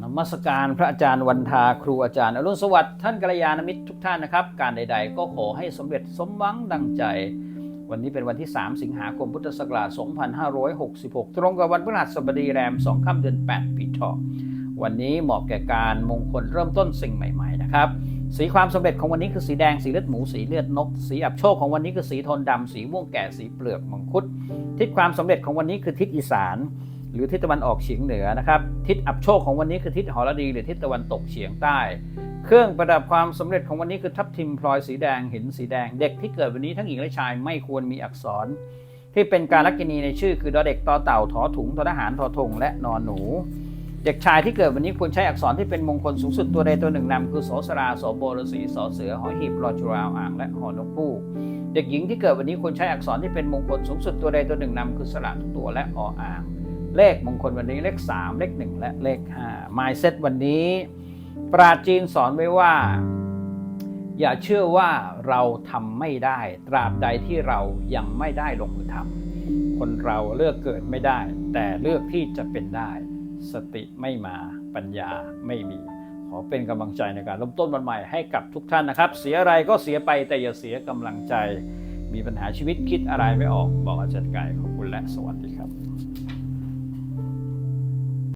นมัสการพระอาจารย์วันทาครูอาจารย์อรุณสวัสดิ์ท่านกัลยาณมิตรทุกท่านนะครับ การใด ๆ ก็ขอให้สำเร็จสมหวังดังใจ วันนี้เป็นวันที่ 3 สิงหาคมพุทธศักราช 2566 ตรงกับวันพฤหัสบดีแรม 2 ค่ำเดือน 8 ปีเถาะวันนี้เหมาะแก่การมงคลเริ่มต้นสิ่งใหม่ ๆ นะครับ สีความสำเร็จของวันนี้คือสีแดงสีเลือดหมูสีเลือดนก สีอับโชคของวันนี้คือสีโทนดำสีม่วงแก่สีเปลือกมังคุด ทิศความสำเร็จของวันนี้คือทิศอีสาน หรือทิศตะวันออกเฉียงเหนือนะครับ ทิศอับโชคของวันนี้คือทิศหรดีหรือทิศตะวันตกเฉียงใต้ เครื่องประดับความสำเร็จของวันนี้คือทับทิมพลอยสีแดงหินสีแดง เด็กที่เกิดวันนี้ทั้งหญิงและชายไม่ควรมีอักษร ที่เป็นการลักกินีในชื่อ คือดอเด็กตอเต่าทอถุงทอทหารทอทงและนอนหนู เด็กชายที่เกิดวันนี้ควรใช้อักษรที่เป็นมงคลสูงสุดตัวใดตัวหนึ่งนำคือโสสราสโบรสีสอเสือหอหีบรอจุราวอ่างและหอนกคู่เด็กหญิงที่เกิดวันนี้ควรใช้อักษรที่เป็นมงคลสูงสุดตัวใดตัวหนึ่งนำคือสระทุกตัวและออ่าง เลขมงคลวันนี้เลข 3 เลข 1 และเลข5 Mindset วันนี้ ปราจีนสอนไว้ว่า อย่าเชื่อว่าเราทำไม่ได้ ตราบใดที่เรายังไม่ได้ลงมือทำคนเราเลือกเกิดไม่ได้ แต่เลือกที่จะเป็นได้ สติไม่มาปัญญาไม่มี ขอเป็นกำลังใจในการเริ่มต้นวันใหม่ให้กับทุกท่านนะครับ เสียอะไรก็เสียไปแต่อย่าเสียกำลังใจ มีปัญหาชีวิตคิดอะไรไม่ออก บอกอาจารย์ไก่ขอบคุณและสวัสดีครับ